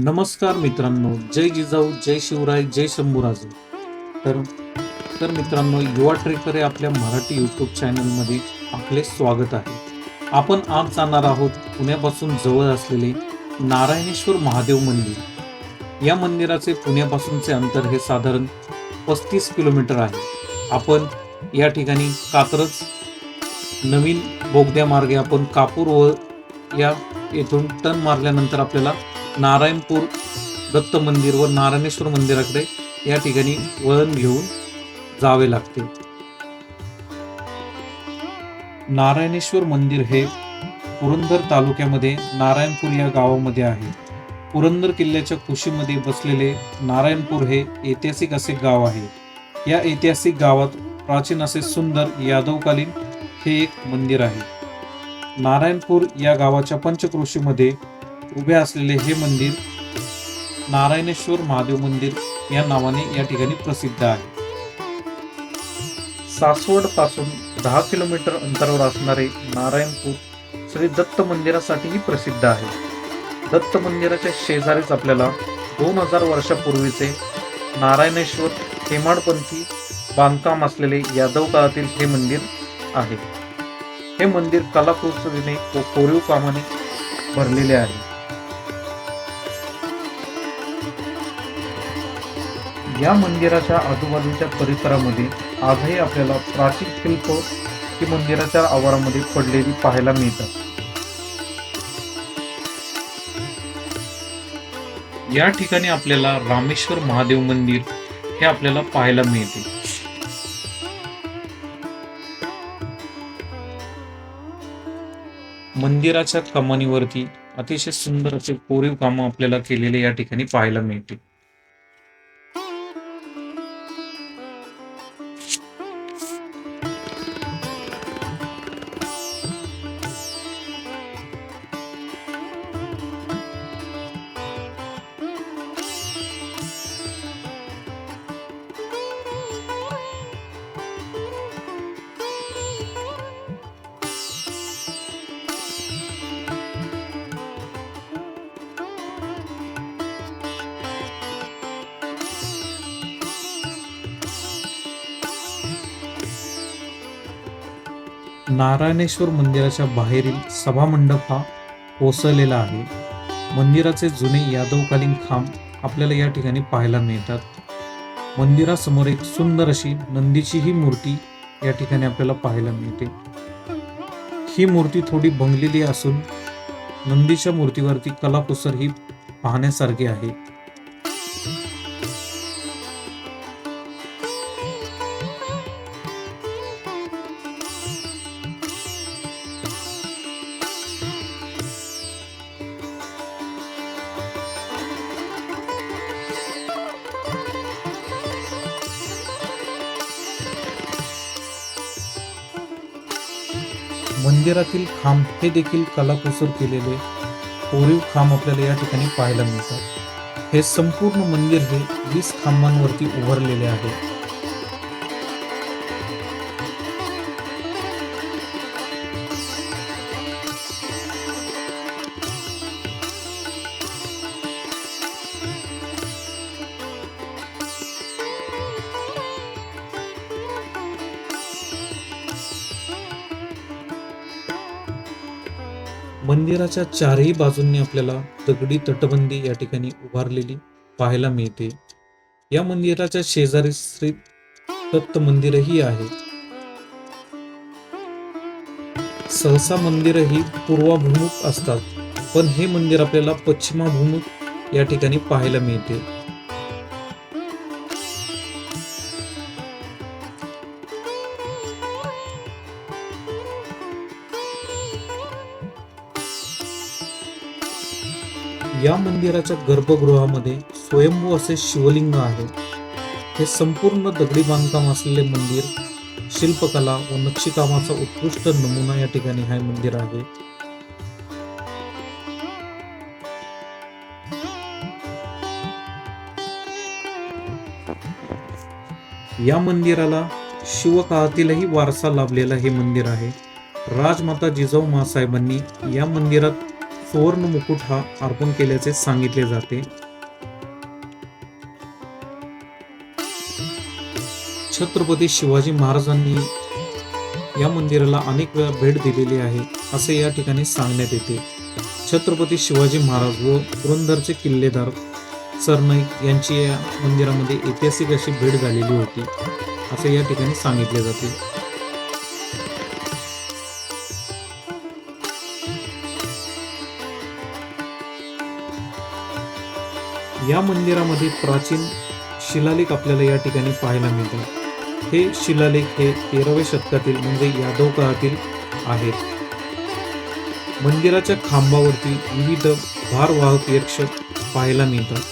नमस्कार मित्रांनो जय जिजाऊ जय शिवराय जय शंभूराजे. तर तर मित्रांनो युवा ट्रेकर या आपल्या मराठी यूट्यूब चॅनलमध्ये आपले स्वागत आहे. आपण आज जाणार आहोत पुण्यापासून जवळ असलेले नारायणेश्वर महादेव मंदिर. या मंदिराचे पुण्यापासूनचे अंतर हे साधारण पस्तीस किलोमीटर आहे. आपण या ठिकाणी कात्रज नवीन बोगद्या मार्गे आपण कापूर व या येथून टन मारल्यानंतर आपल्याला नारायणपूर दत्त मंदिर व नारायणेश्वर मंदिराकडे या ठिकाणी वळण घेऊन जावे लागते. नारायणेश्वर मंदिर हे पुरंदर तालुक्यामध्ये नारायणपूर या गावामध्ये आहे. पुरंदर किल्ल्याच्या कुशीमध्ये बसलेले नारायणपूर हे ऐतिहासिक असे गाव आहे. या ऐतिहासिक गावात प्राचीन असे सुंदर यादवकालीन हे एक मंदिर आहे. नारायणपूर या गावाच्या पंचक्रोशीमध्ये उभे असलेले हे मंदिर नारायणेश्वर महादेव मंदिर या नावाने या ठिकाणी प्रसिद्ध आहे. सासवडपासून दहा किलोमीटर अंतरावर असणारे नारायणपूर श्री दत्त मंदिरासाठीही प्रसिद्ध आहे. दत्त मंदिराच्या शेजारीच आपल्याला दोन हजार वर्षापूर्वीचे नारायणेश्वर हेमाडपंथी बांधकाम असलेले यादव काळातील हे मंदिर आहे. हे मंदिर कलाकुसरीने व कोरीव कामाने भरलेले आहे. या मंदिराच्या आजूबाजूच्या परिसरामध्ये आजही आपल्याला प्राचीन शिल्प ही मंदिराच्या आवारामध्ये पडलेली पाहायला मिळतात. या ठिकाणी आपल्याला रामेश्वर महादेव मंदिर हे आपल्याला पाहायला मिळते. मंदिराच्या कमानीवरती अतिशय सुंदर असे कोरीव कामं आपल्याला केलेले या ठिकाणी पाहायला मिळते. नारायणेश्वर मंदिराच्या बाहेरील सभामंडप हा कोसळलेला आहे. मंदिराचे जुने यादवकालीन खांब आपल्याला या ठिकाणी पाहायला मिळतात. मंदिरासमोर एक सुंदर अशी नंदीची ही मूर्ती या ठिकाणी आपल्याला पाहायला मिळते. ही मूर्ती थोडी भंगलेली असून नंदीच्या मूर्तीवरती कलाकुसर ही पाहण्यासारखी आहे. मंदिरातील खांब हे देखील कलाकुसर केलेले कोरीव खांब आपल्याला या ठिकाणी पाहायला मिळतात. हे संपूर्ण मंदिर हे वीस खांबांवरती उभारलेले आहे. मंदिराच्या चारही बाजूंनी आपल्याला दगडी तटबंदी या ठिकाणी उभारलेली पाहायला मिळते. या मंदिराच्या शेजारी श्री दत्त मंदिरही आहे. सहसा मंदिरही पूर्वाभिमुख असतात पण हे मंदिर आपल्याला पश्चिमाभिमुख या ठिकाणी पाहायला मिळते. या मंदिराच्या गर्भगृहामध्ये स्वयंभू असे शिवलिंग आहे. हे संपूर्ण दगडी बांधकाम असलेले मंदिर शिल्पकला व नक्षीकामाचा उत्कृष्ट नमुना या ठिकाणी हे मंदिर आहे. या मंदिराला शिवकाळातीलही वारसा लाभलेला हे मंदिर आहे. राजमाता जिजाऊ मासाहेबांनी या मंदिरात सुवर्ण मुकुट हा अर्पण केल्याचे सांगितले जाते. छत्रपती शिवाजी महाराजांनी या मंदिराला अनेक वेळा भेट दिलेली आहे असे या ठिकाणी सांगण्यात येते. छत्रपती शिवाजी महाराज व पुरंदरचे किल्लेदार सरनाईक यांची या मंदिरामध्ये ऐतिहासिक अशी भेट झालेली होती असे या ठिकाणी सांगितले जाते. या मंदिरामध्ये प्राचीन शिलालेख आपल्याला या ठिकाणी पाहायला मिळतात. हे शिलालेख हे तेराव्या शतकातील म्हणजे यादव काळातील आहेत. मंदिराच्या खांबावरती विविध भारवाहक यक्ष पाहायला मिळतात.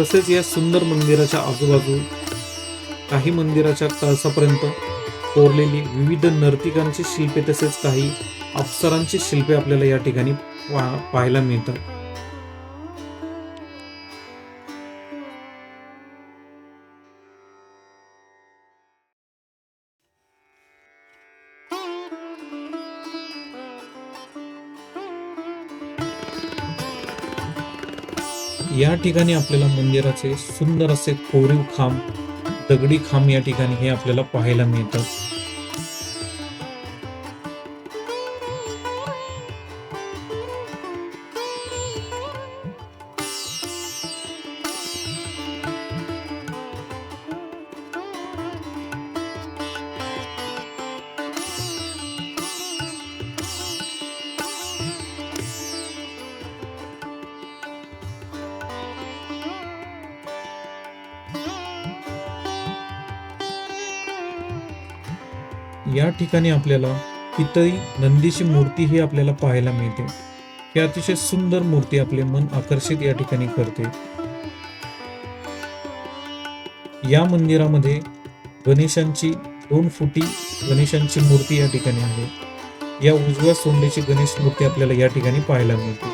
तसेच या सुंदर मंदिराच्या आजूबाजू काही मंदिराच्या कळसापर्यंत कोरलेली विविध नर्तिकांची शिल्पे तसेच काही अप्सरांची शिल्पे आपल्याला या ठिकाणी पाहायला मिळतात. या ठिकाणी आपल्याला मंदिराचे सुंदर असे कोरीव खांब दगडी खांब या ठिकाणी हे आपल्याला पाहायला मिळतात. या ठिकाणी आपल्याला पितळी नंदीची मूर्ती ही आपल्याला पाहायला मिळते. ही अतिशय सुंदर मूर्ती आपले मन आकर्षित या ठिकाणी करते. या मंदिरामध्ये गणेशांची दोन फुटी गणेशांची मूर्ती या ठिकाणी आहे. या उजव्या सोंडेची गणेश मूर्ती आपल्याला या ठिकाणी पाहायला मिळते.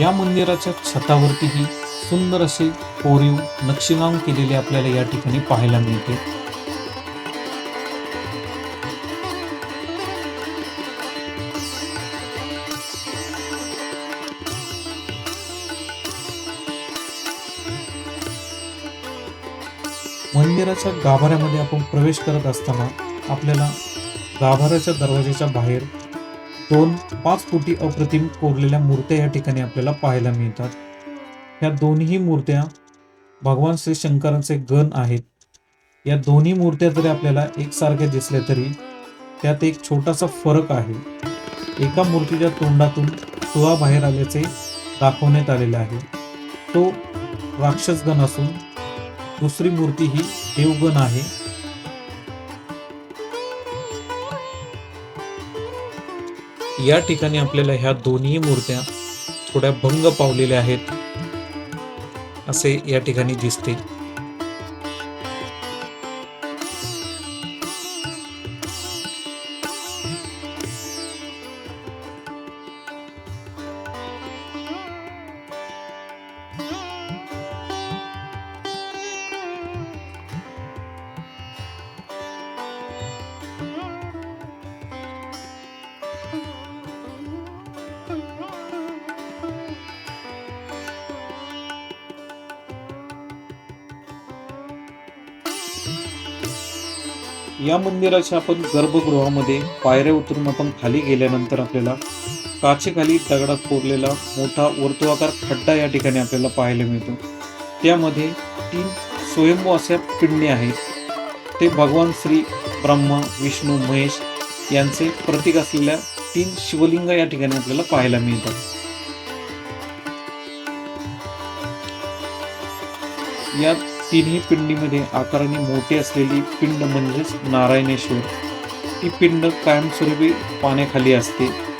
या मंदिराच्या छतावरतीही सुंदर असे कोरीव नक्षीकाम केलेले आपल्याला या ठिकाणी पाहायला मिळते. मंदिराच्या गाभाऱ्यामध्ये आपण प्रवेश करत असताना आपल्याला गाभाऱ्याच्या दरवाजाच्या बाहेर दोन पाच फुटी अप्रतिम कोरलेल्या मूर्त्या या ठिकाणी आपल्याला पाहायला मिळतात. ह्या दोन्ही मूर्त्या भगवान श्री शंकरांचे गण आहेत. या दोन्ही मूर्त्या जरी आपल्याला एकसारख्या दिसल्या तरी त्यात एक छोटासा फरक आहे. एका मूर्तीच्या तोंडातून सुहा बाहेर आल्याचे दाखवण्यात आलेले आहे. तो राक्षसगण असून दुसरी मूर्ती ही देवगण आहे. या ठिकाणी आपल्याला ह्या दोन्ही मूर्त्या थोड्या भंग पावलेल्या आहेत असे या ठिकाणी दिसते. या मंदिराच्या आपण गर्भगृहामध्ये पायऱ्या उतरून आपण खाली गेल्यानंतर आपल्याला काचेखाली दगडात कोरलेला मोठा वर्तुळाकार खड्डा या ठिकाणी आपल्याला पाहायला मिळतो. त्यामध्ये तीन स्वयंभू अशा पिंडे आहेत. ते भगवान श्री ब्रह्मा विष्णू महेश यांचे प्रतीक असलेल्या तीन शिवलिंग या ठिकाणी आपल्याला पाहायला मिळतात. या तिन्ही पिंडीमध्ये आकाराने मोठी असलेली पिंड म्हणजेच नारायणेश्वर. ती पिंड कायमस्वरूपी पाण्याखाली असते.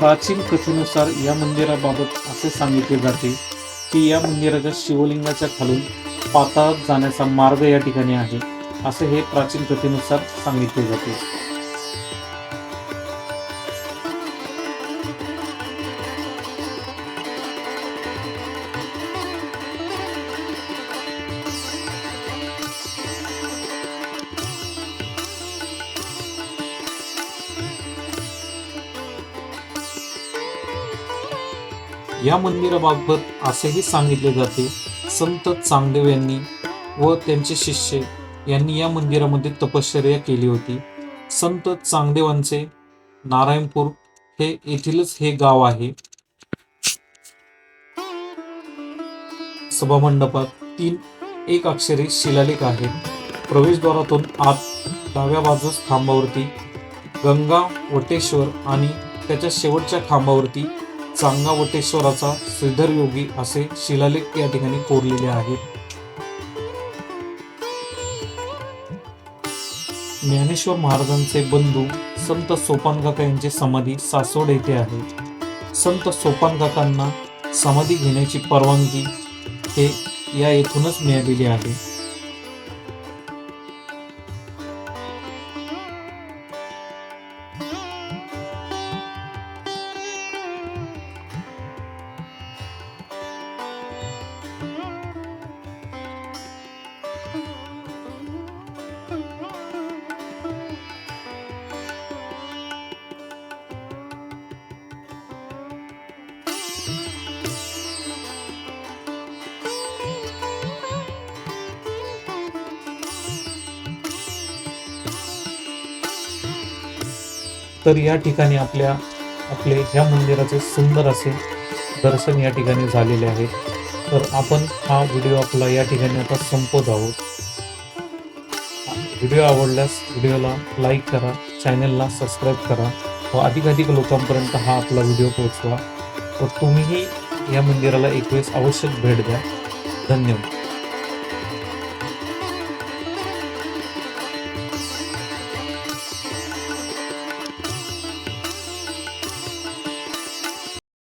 प्राचीन कथेनुसार या मंदिराबाबत असे सांगितले जाते की या मंदिराच्या शिवलिंगाच्या खालून पाताळात जाण्याचा मार्ग या ठिकाणी आहे असे हे प्राचीन कथेनुसार सांगितले जाते. या मंदिराबाबत असेही सांगितले जाते संत चांगदेव यांनी व त्यांचे शिष्य यांनी या मंदिरामध्ये तपश्चर्या केली होती. संत चांगदेवांचे नारायणपूर हे येथीलच हे गाव आहे. सभामंडपात तीन एक अक्षरी शिलालेख आहेत प्रवेशद्वारातून आत डाव्या बाजूस खांबावरती गंगा वटेश्वर आणि त्याच्या शेवटच्या खांबावरती चांगावटेश्वराचा श्रीधर योगी असे शिलालेख या ठिकाणी कोरलेले आहेत. ज्ञानेश्वर महाराजांचे बंधू संत सोपान काका यांची समाधी सासवड येथे आहे. संत सोपान काकांना समाधी घेण्याची परवानगी हे या येथूनच मिळालेली आहे. तर या ठिकाणी आपल्या आपले ह्या मंदिराचे सुंदर असे दर्शन या ठिकाणी झालेले आहे. तर आपण हा व्हिडिओ आपला या ठिकाणी आता संपवत आहोत. व्हिडिओ आवडल्यास व्हिडिओला लाईक करा चॅनलला सबस्क्राईब करा व अधिकाधिक लोकांपर्यंत हा आपला व्हिडिओ पोहोचवा. व तुम्हीही या मंदिराला एक वेळेस आवश्यक भेट द्या. धन्यवाद.